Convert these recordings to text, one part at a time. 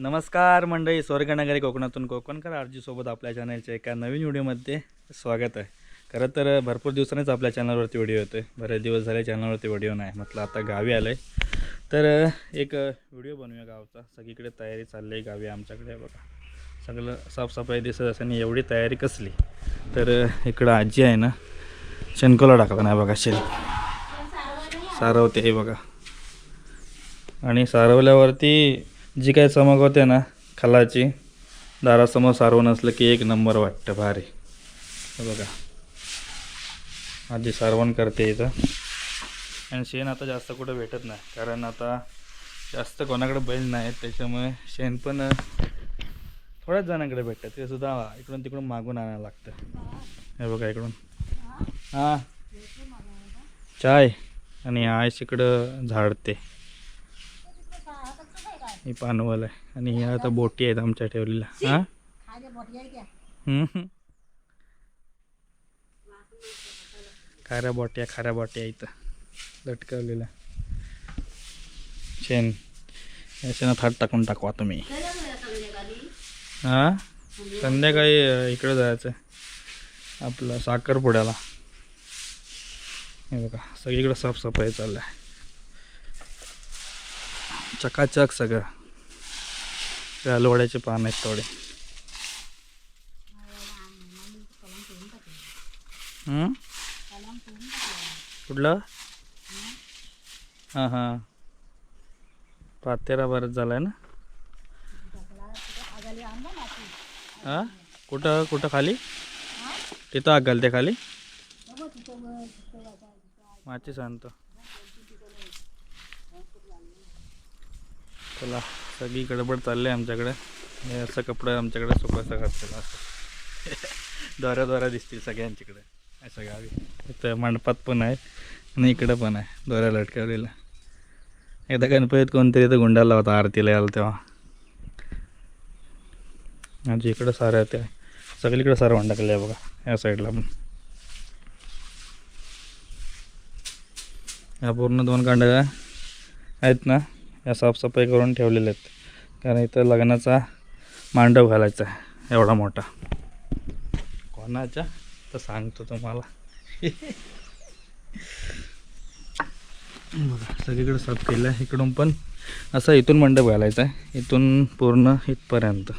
नमस्कार मंडळी स्वर्गनगरी कोकणातून कोकणकर आरजीसोबत आपल्या चॅनलच्या एका नवीन व्हिडिओमध्ये स्वागत आहे. खरं तर भरपूर दिवसांनीच आपल्या चॅनलवरती व्हिडिओ येतो आहे बरेच दिवस झाले चॅनलवरती व्हिडिओ नाही. म्हटलं आता गावी आलं आहे तर एक व्हिडिओ बनवूया गावचा. सगळीकडे तयारी चालली आहे गावी आमच्याकडे बघा. सगळं साफसफाई दिसत असताना एवढी तयारी कसली? तर इकडं आजी आहे ना शेणकोला टाकला नाही बघा शेण. सारवते हे बघा. आणि सारवल्यावरती जी काही चमक होते ना खालाची दारासमोर सारवण असलं की एक नंबर वाटतं भारी. बघा. आधी सारवण करते इथं. आणि शेण आता जास्त कुठं भेटत नाही कारण आता जास्त कोणाकडे बैल नाहीत त्याच्यामुळे शेण पण थोड्याच जणांकडे भेटतं ते सुद्धा इकडून तिकडून मागून आणायला लागतं. हे बघा इकडून. हां. चाय. आणि आयस इकडं झाडते. ही पानवल आहे. आणि ह्या आता बोटी आहेत आमच्या ठेवलेल्या. हां? हम्म. खाऱ्या बोट्या खाऱ्या बोट्या इथं लटकवलेल्या. शेण. या शेणात हात टाकून टाकवा तुम्ही. हां? संध्याकाळी इकडं जायचं आपलं साखरपुड्याला. हे बघा सगळीकडे साफसफाई चाललं आहे चकाचक सगळं. ते हलवड्याचे पान आहेत थोडे कुठलं? हां हां. पातेरा बरंच झालाय ना? हां? कुठं कुठं खाली? तिथं आग घालते खाली? माची सांगतो चला. सगळी गडबड चालली आहे आमच्याकडे. हे असं कपडं आमच्याकडे सुकायचं घातलेलं असं दोऱ्या दोऱ्या दिसतील सगळ्यांच्याकडे. असं गावी इथं मंडपात पण आहे आणि इकडं पण आहे. दोऱ्या लटकवलेल्या. एकदा गणपतीत कोणतरी इथं गुंडाला होता आरतीला यायला तेव्हा. म्हणजे इकडं सारं ते सगळीकडे सारं टाकलं आहे बघा या साईडला पण. या पूर्ण दोन कांड्या आहेत ना? या साफसफाई करून ठेवलेल्या आहेत. कारण इथं लग्नाचा मांडव घालायचा आहे. एवढा मोठा. कोणाच्या तर सांगतो तुम्हाला. बघा सगळीकडे साफ केलं आहे इकडून पण असा इथून मंडप घालायचा आहे. इथून पूर्ण इथपर्यंत.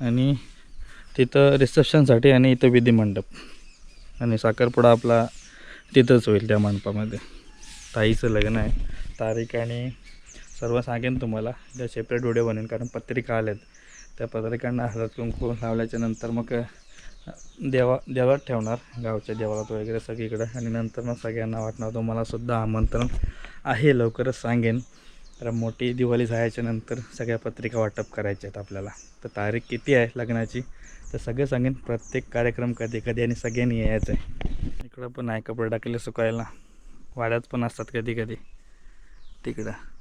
आणि तिथं रिसेप्शनसाठी आणि इथं विधी मंडप. आणि साखरपुडा आपला तिथंच होईल त्या मंडपामध्ये. ताईचं लग्न आहे. तारीख आणि सर्व सांगेन तुम्हाला. ज्या सेपरेट व्हिडिओ बनेन कारण पत्रिका आल्यात त्या पत्रिकांना हळद कुंकू लावल्याच्या नंतर मग देवा देवात ठेवणार गावच्या देवालात वगैरे सगळीकडं. आणि नंतर मग सगळ्यांना वाटणार तुम्हाला सुद्धा आमंत्रण आहे लवकरच सांगेन. तर मोठी दिवाळी झाल्याच्यानंतर सगळ्या पत्रिका वाटप करायच्या आहेत आपल्याला. तर तारीख किती आहे लग्नाची? तर सगळं सांगेन. प्रत्येक कार्यक्रम कधी कधी आणि सगळ्यांनी यायचं आहे इकडं पण आहे कपडे टाकले सुकायला. वाड्यात पण असतात कधी कधी. तिकडं.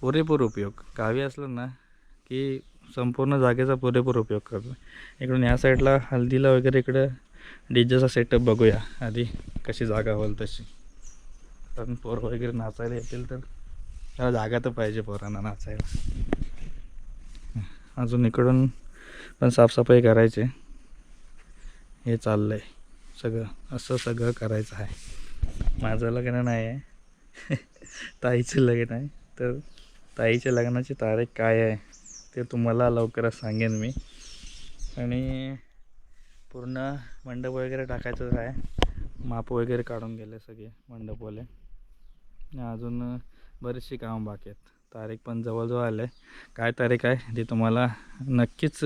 पुरेपूर उपयोग. गावी असलं ना की संपूर्ण जागेचा पुरेपूर उपयोग करतो. इकडून या साईडला हल्दीला वगैरे इकडं डीजेचा सेटअप बघूया. आधी कशी जागा होईल तशी. कारण पोर वगैरे नाचायला येतील तर त्याला जागा तर पाहिजे पोरांना नाचायला. अजून इकडून पण साफसफाई करायची. हे चाललं आहे सगळं असं सगळं करायचं आहे. माझं लग्न नाही आहे ताईचं लग्न आहे. तर ताईच्या लग्नाची तारीख काय आहे ते तुम्हाला लवकरच सांगेन मी. आणि पूर्ण मंडप वगैरे टाकायचं आहे. माप वगैरे काढून गेले सगळे मंडपवाले. आणि अजून बरीचशी कामं बाकी आहेत. तारीख पण जवळजवळ आलं आहे काय तारीख आहे ती तुम्हाला नक्कीच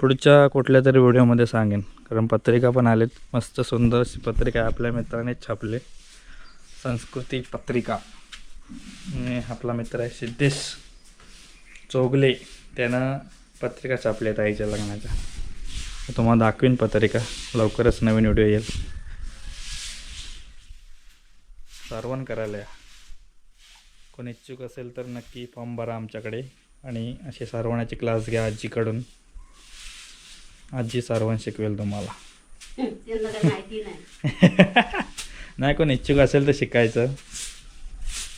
पुढच्या कुठल्या तरी व्हिडिओमध्ये सांगेन. कारण पत्रिका पण आलेत. मस्त सुंदर अशी पत्रिका आहे आपल्या मित्रानेच छापले. संस्कृती पत्रिका. आणि आपला मित्र आहे सिद्धेश चौगले. त्यानं पत्रिका छापल्या आहेत आईच्या लग्नाच्या. तुम्हाला दाखवीन पत्रिका. लवकरच नवीन व्हिडिओ येईल. सारवण करायला या. कोण इच्छुक असेल तर नक्की फॉर्म भरा आमच्याकडे. आणि असे सारवणाचे क्लास घ्या आजीकडून. आजी सारवण शिकवेल तुम्हाला. नाही कोण इच्छुक असेल तर शिकायचं.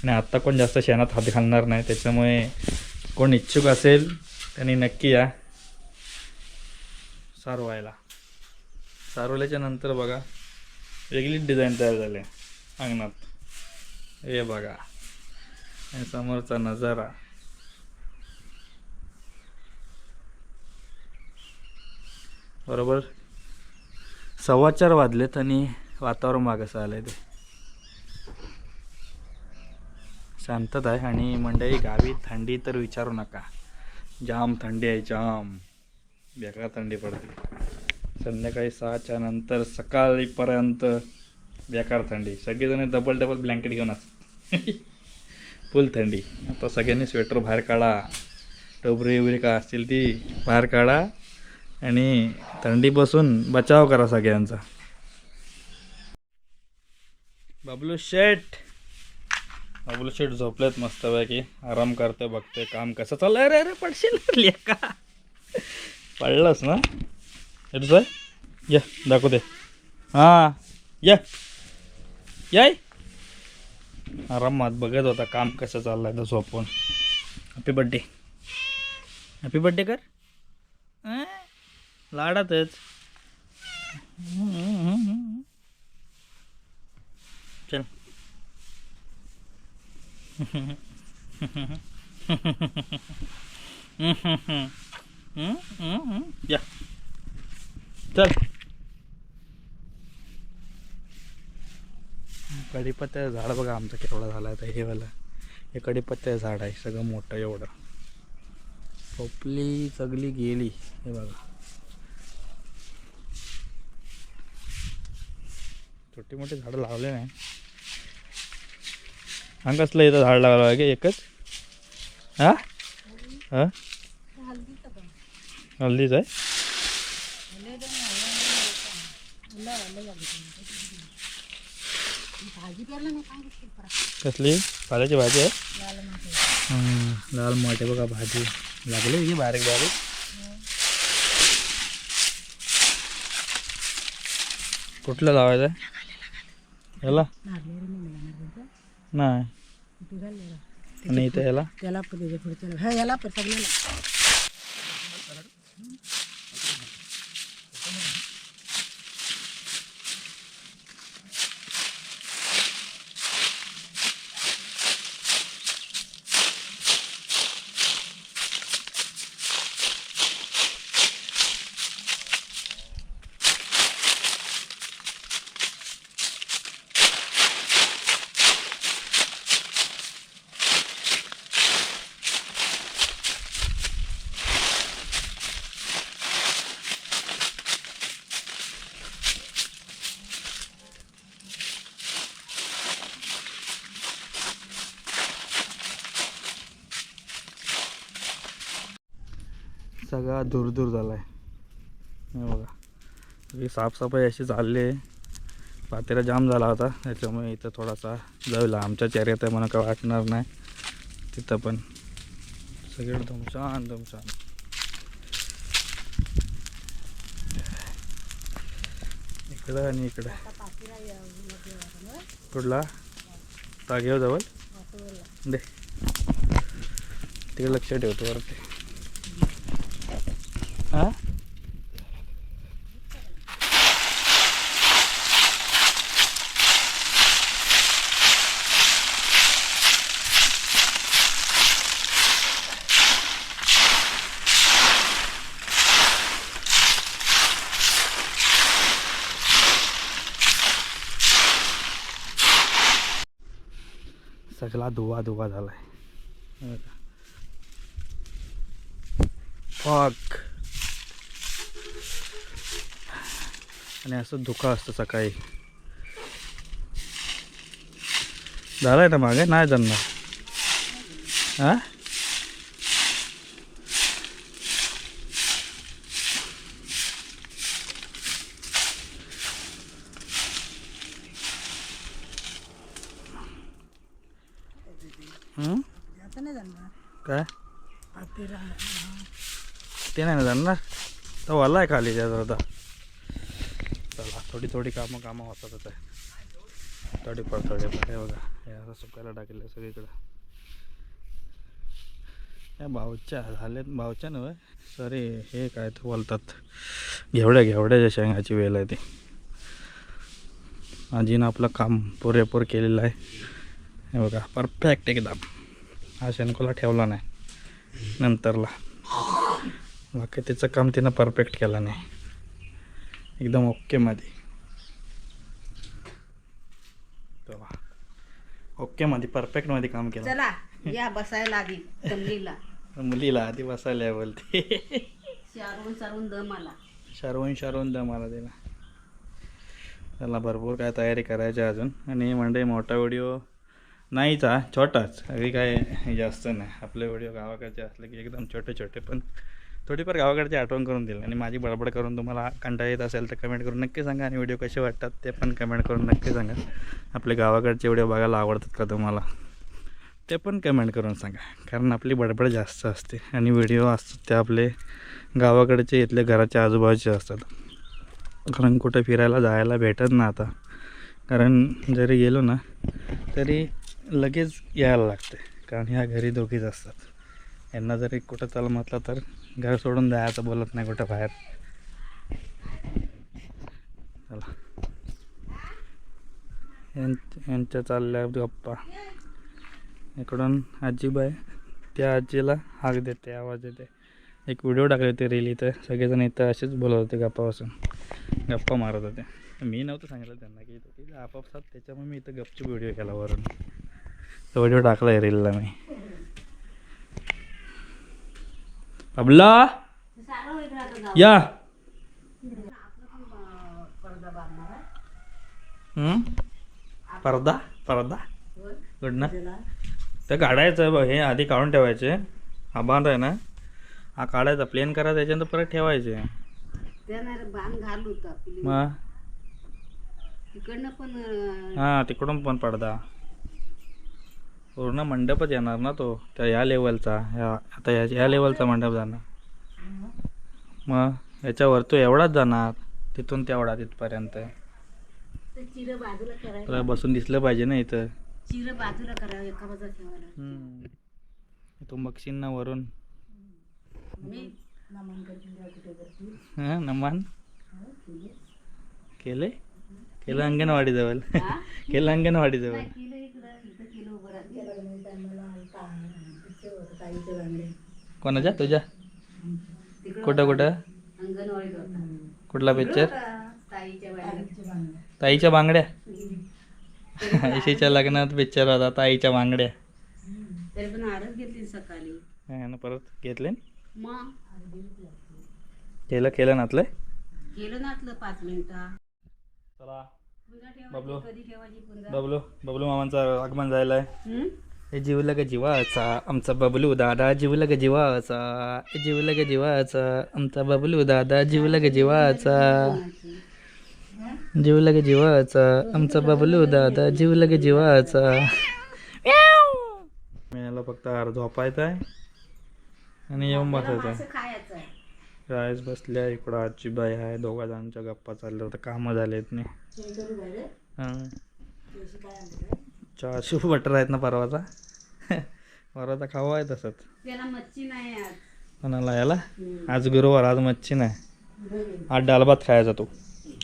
आणि आत्ता कोण जास्त शेणात हात घालणार नाही त्याच्यामुळे कोण इच्छुक असेल त्यांनी नक्की या. सारवायला. सारवल्याच्या नंतर बघा वेगळीच डिझाईन तयार झाली अंगणात. हे बघा. हे समोरचा नजारा. बरोबर? सव्वा चार वाजलेत आणि वातावरण मागं आलं आहे ते. शांतता आहे आणि मंडळी गावी थंडी तर विचारू नका. जाम थंडी आहे जाम. बेकार थंडी पडते. संध्याकाळी सहाच्या नंतर सकाळीपर्यंत बेकार थंडी. सगळेजण डबल डबल ब्लँकेट घेऊन असतात. फुल थंडी. आता सगळ्यांनी स्वेटर बाहेर काढा. टोबरी उबरी का असतील ती बाहेर काढा आणि थंडीपासून बचाव करा सगळ्यांचा. बबलू शेठ! अबुल शेट झोपलेत मस्तपैकी. आराम करते बघते काम कसं चाललंय? अरे अरे पडशील का पडलंस ना? येतोच आहे या दाखवू दे. हां. या. याय आरामात बघत होता काम कसं चाललंय तर झोपून. हॅपी बड्डे हॅपी बड्डे कर. लाडातच चल या चल कढीपत्त्याचं झाड बघा आमचं केवढं झालं आता हे वाला. हे कढीपत्त्याचं झाड आहे सगळं मोठं एवढं. पोपली सगळी गेली हे बघा. छोटी मोठी झाडं लावले नाही. आणि कसलं इथं झाड लागलं आहे का एकच हा हा हल्दीच आहे कसली पाल्याची भाजी आहे लाल मोठे बघा भाजी लागली ही बारीक बारीक कुठलं लावायचं आहे याला नाही. नाही आणि इथं याला? त्याला पण त्याच्या पुढे त्याला हा याला पण सगळ्याला. सगळा दूर दूर झाला आहे हे बघा. सगळी साफसफाई अशी चालली आहे. पातेरा जाम झाला होता. त्याच्यामुळे इथं थोडासा जाऊला आमच्या चेहऱ्यात आहे मला काय वाटणार नाही. तिथं पण. सगळं धुमशान धुमशान. इकडं आणि इकडं. कुठला? तागेव जवळ दे. तिकडे लक्ष ठेवतो वरती. हा सगळा धुवा धुवा झालाय. हे. फक आणि असं धुकं असतं सकाळी. झालंय ना मागे? नाही जमणार. हा? हं? काय? ते नाही ना जाणार तर वाला आहे खाली त्याचा थोडी थोडी कामं कामं होतातच आहे. थोडीफार थोडीफार हे बघा हे असं सुकायला टाकलं सगळीकडं. या भावच्या झाल्यात भावच्या नव्हे सॉरी हे काय तू बोलतात. घेवड्या घेवड्याच्या शेंगाची वेल आहे ती. आजीनं आपलं काम पुरेपूर केलेलं आहे. हे बघा परफेक्ट एकदम. हा शेणकोला ठेवला नाही नंतरला. बाकी तिचं काम तिनं परफेक्ट केलं नाही. एकदम ओके मध्ये. ओकेमध्ये परफेक्टमध्ये काम केलं. चला या बसायला आधी तल्लीला मुलीला आधी बसायला बोलते. शारून सारून दम आला शारवून शारवून द्या मला तिला त्याला भरपूर काय तयारी करायची आहे अजून. आणि म्हणजे मोठा व्हिडिओ नाहीच छोटाच. अगदी काय जास्त नाही. आपले व्हिडिओ गावाकडचे असले की एकदम छोटे छोटे पण थोडीफार गावाकडची आठवण करून दिली आणि माझी बडबड करून तुम्हाला कंटाळा येत असेल तर कमेंट करून नक्की सांगा आणि व्हिडिओ कसे वाटतात ते पण कमेंट करून नक्की सांगा. आपले गावाकडचे व्हिडिओ बघायला आवडतात का तुम्हाला? ते पण कमेंट करून सांगा. कारण आपली बडबड जास्त असते आणि व्हिडिओ असतात ते आपले गावाकडचे इथले घराच्या आजूबाजूचे असतात. कारण कुठं फिरायला जायला भेटत ना आता. कारण जरी गेलो ना तरी लगेच यायला लागते. कारण ह्या घरी दोघीच असतात. यांना जरी कुठं चाल म्हटलं तर घर सोडून जायचं बोलत नाही कुठं बाहेर. चला. यांच्या चालल्या गप्पा. इकडून आजीबाई त्या आजीला हाक देते आवाज देते. एक व्हिडिओ टाकले होते रील इथं. सगळेजण इथं असेच बोलत होते गप्पा बसून गप्पा मारत होते. मी नव्हतं सांगितलं त्यांना की इथं आपापसात त्याच्यामुळे मी इथं गपचूप व्हिडिओ केला वरून. तो व्हिडिओ टाकला आहे रीलला मी. अबला. या? पडदा? पडदा? गुड ना. ते काढायचं हे आधी काढून ठेवायचे. हा बांध आहे ना. हा काढायचा प्लेन करायचा त्याच्यानंतर परत ठेवायचे. हां तिकडून पण पडदा. पूर्ण मंडपच येणार ना तो? त्या या लेवलचा ह्या आता या या लेवलचा मंडप जाणार. मग याच्यावर तो एवढाच जाणार तिथून तेवढा तिथपर्यंत चिरं बाजूला तुला बसून दिसलं पाहिजे ना इथं. चिरं बाजूला करावं एका बाजूला ठेवायला. हम्म. तू बघशील ना वरून. मी नमन कुठे हां नमान? केले. केलं? अंगणवाडी जवळ केलं अंगणवाडी जवळ किलो किलो कोणाच्या? तुझ्या? कुठं कुठं? अंगणवाडीत कुठला पिक्चर ताईच्या बाहेर ताईच्या बांगड्या? आयशीच्या लग्नात पिक्चर होता ताईच्या बांगड्या. तरी पण आरच घेतली सकाळी. हा ना परत घेतले मग? केलं केलं नातलं गेलो ना आतलं पाच मिनिटं. चला. बबलू. बबलू बबलू मामांचं आगमन झालं आहे. हम्म? हे जीवला ग जीवाचा आमचा बबलू दादा जीवला ग जीवाचा. हे जीवला ग जीवाचा आमचा बबलू दादा जीवला ग जीवाचा. जीवला ग जीवाचा आमचा बबलू दादा जीवला ग जीवाचा. मला फक्त अर्ध झोपायचं आहे आणि येऊन बसायचं आहे. रायस बसल्या इकडं आजीबाई आहे. दोघा जणांच्या गप्पा चालल्या होत्या. कामं झालेत नाही? चारशे बटर आहेत ना परवाचा? परवाचा खावा आहे तसंच. त्याला मच्छी नाही आज. कोणाला याला? आज गुरुवार आज मच्छी नाही. आज डाल भात खायचा तू.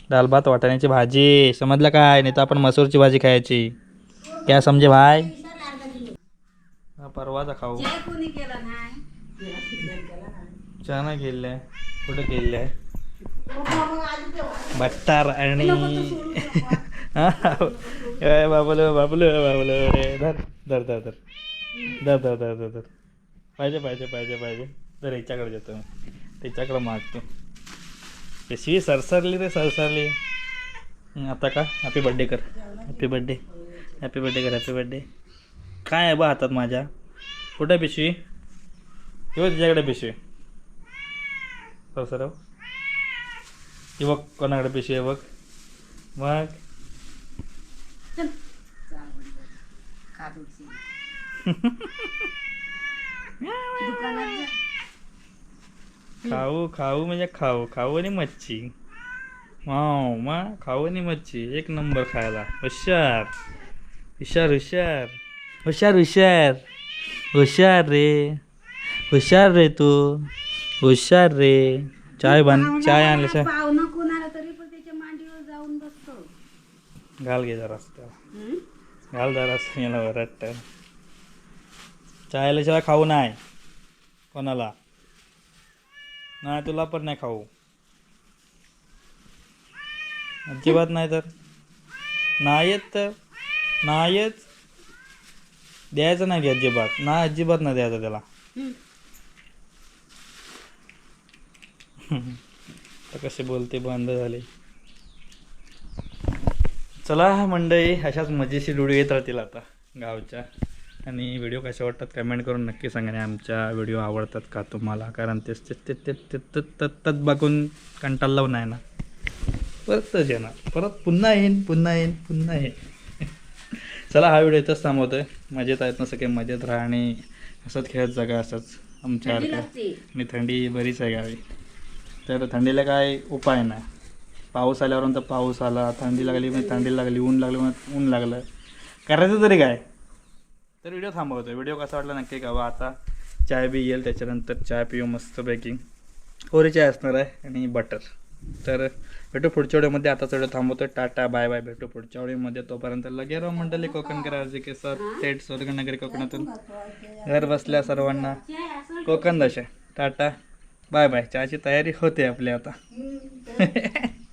डाल भात वाटाण्याची भाजी. समजलं काय? नाही तर आपण मसूरची भाजी खायची. क्या समजे हा, परवाचा खाऊ. केला नाही. चहा केले कुठं केले आहे बट्टार आणि बाबलो बाबलो बाबलो रे धर धर धर धर. धर धर धर धर धर. पाहिजे पाहिजे पाहिजे पाहिजे. तर हिच्याकडे देतो मी. तिच्याकडे मागतो. पिशवी सरसरली रे सरसरली. आता का? हॅपी बड्डे कर. हॅपी बड्डे हॅपी बड्डे कर हॅपी बड्डे काय आहे बा हातात माझ्या? कुठं आहे पिशवी? किंवा तिच्याकडे पिशवी. सरसराव ही बघ कोणाकडे पिशवी आहे बघ? मग. खाऊ खाऊ म्हणजे खाऊ. खाऊ आणि मच्छी. वाव मग खाऊ आणि मच्छी. एक नंबर खायला. हुशार. हुशार हुशार. हुशार हुशार. हुशार रे. हुशार रे तू. हुशार रे. चाय बन चाय आणल्याशिवाय पाहुणं कोणाला तरी पण त्याच्या मांडीवर जाऊन बसतो. घाल घे जरा? घाल जरा याला वरट चाय आल्याशिवाय खाऊ नाही. कोणाला? नाही तुला पण नाही खाऊ. अजिबात नाही तर. नाही येत तर. नाही येत द्यायचं नाही की अजिबात. नाही अजिबात नाही द्यायचं त्याला. कसे बोलते बंद झाले. चला मंडळी अशाच मजेशी व्हिडिओ येत राहतील आता गावच्या. आणि व्हिडिओ कसे वाटतात कमेंट करून नक्की सांगा. आणि आमच्या व्हिडिओ आवडतात का तुम्हाला? कारण तेच तेच तेच तेच बघून कंटाळ लावून आहे ना. परतच येणार. परत पुन्हा येईन पुन्हा येईन पुन्हा येईन. चला हा व्हिडिओ इथंच थांबवतो आहे मजेत आहेत ना सगळे मजेत राहा आणि असंच खेळत जागा असंच. आमच्या आणि थंडी बरीच आहे गावी. तर थंडीला काय उपाय नाही. पाऊस आल्यावर तर पाऊस आला थंडी लागली मग थंडी लागली ऊन लागलं मग ऊन लागलं. करायचं तरी काय? तर व्हिडिओ थांबवतो व्हिडिओ कसा वाटला नक्की कळवा. आता चाय बी येईल त्याच्यानंतर. चाय पिऊ मस्तपैकी होरी चाय असणार आहे आणि बटर तर भेटू पुढच्या व्हिडिओमध्ये आता व्हिडिओ थांबवतो टाटा बाय बाय भेटू पुढच्या व्हिडिओमध्ये तोपर्यंत लगे राव मंडळी. कोकण करायचे की सर थेट स्वर्गनगरी कोकणातून. घर बसल्या सर्वांना. कोकण दशा. टाटा. Bye bye. चहाची तयारी होते आपली आता.